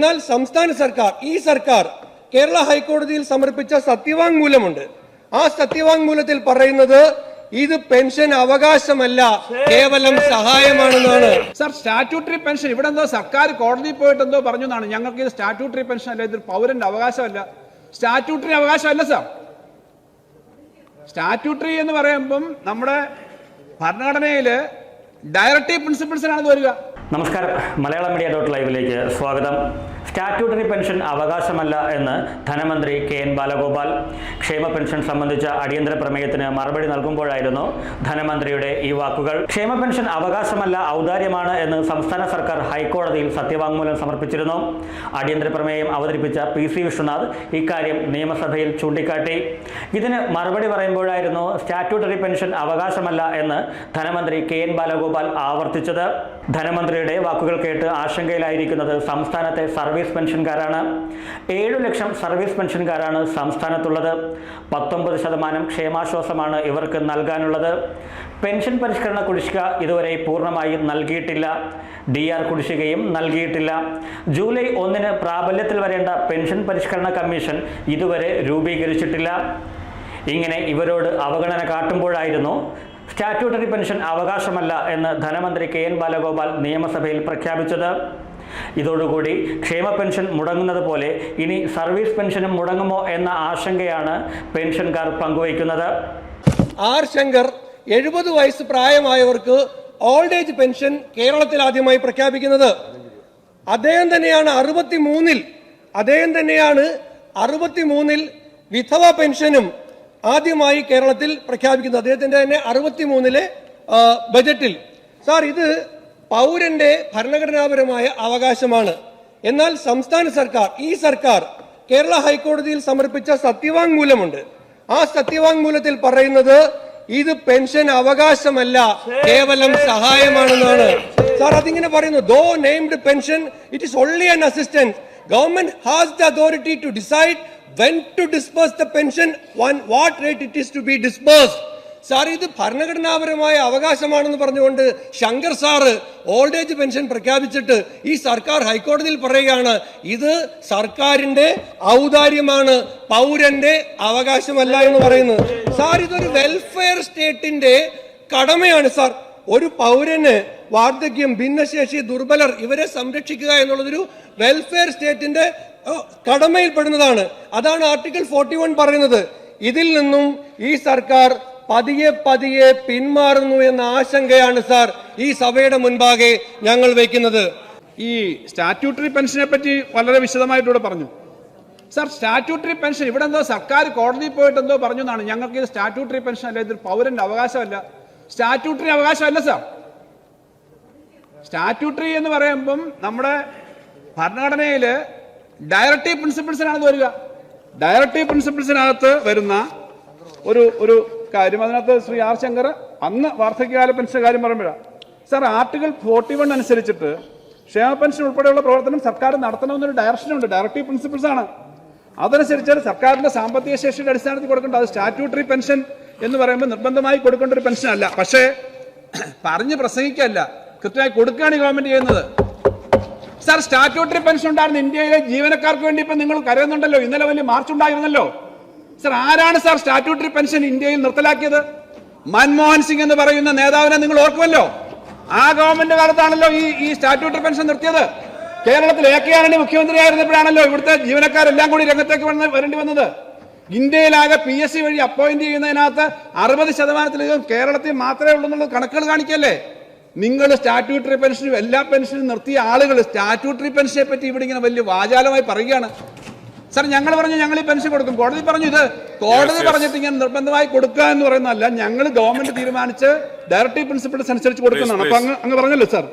എന്നാൽ സംസ്ഥാന സർക്കാർ ഈ സർക്കാർ കേരള ഹൈക്കോടതിയിൽ സമർപ്പിച്ച സത്യവാങ്മൂലമുണ്ട്. ആ സത്യവാങ്മൂലത്തിൽ പറയുന്നത് ഇത് പെൻഷൻ അവകാശമല്ല കേവലം സഹായമാണെന്നാണ്. സർ സ്റ്റാറ്റ്യൂട്ടറി പെൻഷൻ ഇവിടെ എന്തോ സർക്കാർ കോടതിയിൽ പോയിട്ട് എന്തോ പറഞ്ഞു എന്നാണ് ഞങ്ങൾക്ക് ഇത് സ്റ്റാറ്റ്യൂട്ടറി പെൻഷൻ അല്ല ഇതൊരു പൗരന്റെ അവകാശമല്ല. സ്റ്റാറ്റ്യൂട്ടറി അവകാശമല്ല സർ. സ്റ്റാറ്റ്യൂട്ടറി എന്ന് പറയുമ്പം നമ്മുടെ ഭരണഘടനയിൽ ഡയറക്റ്റീവ് പ്രിൻസിപ്പിൾസിനാണ് വരിക. നമസ്കാരം. മലയാളം മീഡിയ ഡോട്ട് ലൈവിലേക്ക് സ്വാഗതം. സ്റ്റാറ്റ്യൂട്ടറി പെൻഷൻ അവകാശമല്ല എന്ന് ധനമന്ത്രി കെ എൻ ബാലഗോപാൽ ക്ഷേമ പെൻഷൻ സംബന്ധിച്ച അടിയന്തര പ്രമേയത്തിന് മറുപടി നൽകുമ്പോഴായിരുന്നു ധനമന്ത്രിയുടെ ഈ വാക്കുകൾ. ക്ഷേമ പെൻഷൻ അവകാശമല്ല ഔദാര്യമാണ് എന്ന് സംസ്ഥാന സർക്കാർ ഹൈക്കോടതിയിൽ സത്യവാങ്മൂലം സമർപ്പിച്ചിരുന്നു. അടിയന്തര പ്രമേയം അവതരിപ്പിച്ച പി സി വിശ്വനാഥ് ഇക്കാര്യം നിയമസഭയിൽ ചൂണ്ടിക്കാട്ടി. ഇതിന് മറുപടി പറയുമ്പോഴായിരുന്നു സ്റ്റാറ്റ്യൂട്ടറി പെൻഷൻ അവകാശമല്ല എന്ന് ധനമന്ത്രി കെ എൻ ബാലഗോപാൽ ആവർത്തിച്ചത്. ധനമന്ത്രിയുടെ വാക്കുകൾ കേട്ട് ആശങ്കയിലായിരിക്കുന്നത് സംസ്ഥാനത്തെ സർവീസ് പെൻഷൻകാരാണ്. ഏഴു ലക്ഷം സർവീസ് പെൻഷൻകാരാണ് സംസ്ഥാനത്തുള്ളത്. പത്തൊമ്പത് ശതമാനം ക്ഷേമാശ്വാസമാണ് ഇവർക്ക് നൽകാനുള്ളത്. പെൻഷൻ പരിഷ്കരണ കുടിശ്ശിക ഇതുവരെ പൂർണമായും നൽകിയിട്ടില്ല. ഡി ആർ കുടിശ്ശികയും നൽകിയിട്ടില്ല. ജൂലൈ ഒന്നിന് പ്രാബല്യത്തിൽ വരേണ്ട പെൻഷൻ പരിഷ്കരണ കമ്മീഷൻ ഇതുവരെ രൂപീകരിച്ചിട്ടില്ല. ഇങ്ങനെ ഇവരോട് അവഗണന കാട്ടുമ്പോഴായിരുന്നു സ്റ്റാറ്റ്യൂട്ടറി പെൻഷൻ അവകാശമല്ല എന്ന് ധനമന്ത്രി കെ എൻ ബാലഗോപാൽ നിയമസഭയിൽ പ്രഖ്യാപിച്ചത്. ഇതോടുകൂടി ക്ഷേമ പെൻഷൻ മുടങ്ങുന്നത് പോലെ ഇനി സർവീസ് പെൻഷനും മുടങ്ങുമോ എന്ന ആശങ്കയാണ് പെൻഷൻകാർ പങ്കുവയ്ക്കുന്നത്. ആർ ശങ്കർ എഴുപത് വയസ്സ് പ്രായമായവർക്ക് ഓൾഡ് ഏജ് പെൻഷൻ കേരളത്തിൽ ആദ്യമായി പ്രഖ്യാപിക്കുന്നത്. അദ്ദേഹം തന്നെയാണ് അറുപത്തി മൂന്നിൽ അദ്ദേഹം തന്നെയാണ് അറുപത്തി മൂന്നിൽ വിധവ പെൻഷനും ആദ്യമായി കേരളത്തിൽ പ്രഖ്യാപിക്കുന്നത് അദ്ദേഹത്തിന്റെ തന്നെ അറുപത്തി മൂന്നിലെ ബജറ്റിൽ. സാർ ഇത് പൗരന്റെ ഭരണഘടനാപരമായ അവകാശമാണ്. എന്നാൽ സംസ്ഥാന സർക്കാർ ഈ സർക്കാർ കേരള ഹൈക്കോടതിയിൽ സമർപ്പിച്ച സത്യവാങ്മൂലമുണ്ട്. ആ സത്യവാങ്മൂലത്തിൽ പറയുന്നത് ഇത് പെൻഷൻ അവകാശമല്ല കേവലം സഹായമാണെന്നാണ്. സാർ അതിങ്ങനെ പറയുന്നു though named pension it is only an assistance government has the authority to decide when to disburse the pension one what rate it is to be disbursed sir ഇത് ഭരണഘടനാപരമായ അവകാശമാണെന്ന് പറഞ്ഞുകൊണ്ട് Shankar sir old age pension പ്രഖ്യാപിച്ചിട്ട് ഈ സർക്കാർ ഹൈക്കോടതിയിൽ പറയുകയാണ് ഇത് സർക്കാരിന്റെ ഔദാര്യമാണ് പൗരന്റെ അവകാശമല്ല എന്ന് പറയുന്നത്. സാർ ഇതൊരു വെൽഫെയർ സ്റ്റേറ്റിന്റെ കടമയാണ് സാർ ഒരു പൗരന് വാർദ്ധക്യം ഭിന്നശേഷി ദുർബലർ ഇവരെ സംരക്ഷിക്കുക എന്നുള്ളതൊരു വെൽഫെയർ സ്റ്റേറ്റിന്റെ കടമയിൽപ്പെടുന്നതാണ് അതാണ് ആർട്ടിക്കിൾ ഫോർട്ടി വൺ പറയുന്നത്. ഇതിൽ നിന്നും ഈ സർക്കാർ പതിയെ പതിയെ പിന്മാറുന്നു എന്ന ആശങ്കയാണ് സാർ ഈ സഭയുടെ മുൻപാകെ ഞങ്ങൾ വയ്ക്കുന്നത്. ഈ സ്റ്റാറ്റ്യൂട്ടറി പെൻഷനെ പറ്റി വളരെ വിശദമായിട്ട് ഇവിടെ പറഞ്ഞു. സാർ സ്റ്റാറ്റ്യൂട്ടറി പെൻഷൻ ഇവിടെ എന്തോ സർക്കാർ കോടതിയിൽ പോയിട്ട് എന്തോ പറഞ്ഞു എന്നാണ്. ഞങ്ങൾക്ക് ഇത് സ്റ്റാറ്റ്യൂട്ടറി പെൻഷൻ അല്ല ഇതൊരു പൗരന്റെ അവകാശമല്ല. സ്റ്റാറ്റ്യൂട്ടറി അവകാശമല്ല സാർ. സ്റ്റാറ്റ്യൂട്ടറി എന്ന് പറയുമ്പം നമ്മുടെ ഭരണഘടനയിൽ ഡയറക്റ്റീവ് പ്രിൻസിപ്പിൾസിനാണ് വരിക. ഡയറക്റ്റീവ് പ്രിൻസിപ്പിൾസിനകത്ത് വരുന്ന ഒരു ഒരു കാര്യം. അതിനകത്ത് ശ്രീ ആർ ശങ്കർ അന്ന് വാർദ്ധക്യകാല പെൻഷൻ കാര്യം പറയുമ്പോഴാണ് സാർ ആർട്ടിക്കിൾ ഫോർട്ടി വൺ അനുസരിച്ചിട്ട് ക്ഷേമ പെൻഷൻ ഉൾപ്പെടെയുള്ള പ്രവർത്തനം സർക്കാർ നടത്തണമെന്നൊരു ഡയറക്ഷനുണ്ട് ഡയറക്റ്റീവ് പ്രിൻസിപ്പിൾസ് ആണ് അതനുസരിച്ച് സർക്കാരിന്റെ സാമ്പത്തിക ശേഷിയുടെ അടിസ്ഥാനത്തിൽ കൊടുക്കേണ്ട അത് സ്റ്റാറ്റ്യൂട്ടറി പെൻഷൻ എന്ന് പറയുമ്പോൾ നിർബന്ധമായി കൊടുക്കേണ്ട ഒരു പെൻഷൻ അല്ല. പക്ഷേ പറഞ്ഞ് പ്രസംഗിക്കല്ല കൃത്യമായി കൊടുക്കുകയാണ് ഗവൺമെന്റ് ചെയ്യുന്നത്. സാർ സ്റ്റാറ്റ്യൂട്ടറി പെൻഷൻ ഉണ്ടായിരുന്നു ഇന്ത്യയിലെ ജീവനക്കാർക്ക് വേണ്ടി ഇപ്പൊ നിങ്ങൾ കരുതുന്നുണ്ടല്ലോ ഇന്നലെ വലിയ മാർച്ച് ഉണ്ടായിരുന്നല്ലോ. സാർ ആരാണ് സാർ സ്റ്റാറ്റ്യൂട്ടറി പെൻഷൻ ഇന്ത്യയിൽ നിർത്തലാക്കിയത്? മൻമോഹൻ സിംഗ് എന്ന് പറയുന്ന നേതാവിനെ നിങ്ങൾ ഓർക്കുമല്ലോ. ആ ഗവൺമെന്റ് കാലത്താണല്ലോ ഈ ഈ സ്റ്റാറ്റ്യൂട്ടറി പെൻഷൻ നിർത്തിയത്. കേരളത്തിൽ എ കെ ആന്റണി മുഖ്യമന്ത്രി ആയിരുന്നപ്പോഴാണല്ലോ ഇവിടുത്തെ ജീവനക്കാരെല്ലാം കൂടി രംഗത്തേക്ക് വന്ന് വരേണ്ടി വന്നത്. ഇന്ത്യയിലാകെ പി എസ് സി വഴി അപ്പോയിന്റ് ചെയ്യുന്നതിനകത്ത് അറുപത് ശതമാനത്തിലധികം കേരളത്തിൽ മാത്രമേ ഉള്ളൂ എന്നുള്ള കണക്കുകൾ കാണിക്കല്ലേ? നിങ്ങൾ സ്റ്റാറ്റ്യൂട്ടറി പെൻഷനും എല്ലാ പെൻഷനും നിർത്തിയ ആളുകൾ സ്റ്റാറ്റ്യൂട്ടറി പെൻഷനെ പറ്റി ഇവിടെ ഇങ്ങനെ വലിയ വാചാലമായി പറയുകയാണ്. സാർ ഞങ്ങൾ പറഞ്ഞു ഞങ്ങൾ ഈ പെൻഷൻ കൊടുക്കും. കോടതി പറഞ്ഞു ഇത് കോടതി പറഞ്ഞിട്ട് ഇങ്ങനെ നിർബന്ധമായി കൊടുക്കുക എന്ന് പറയുന്നതല്ല ഞങ്ങൾ ഗവൺമെന്റ് തീരുമാനിച്ച് ഡയറക്ടീവ് പ്രിൻസിപ്പിൾസ് അനുസരിച്ച് കൊടുക്കുന്നതാണ്. അപ്പൊ അങ്ങ് അങ്ങ് പറഞ്ഞല്ലോ സാർ.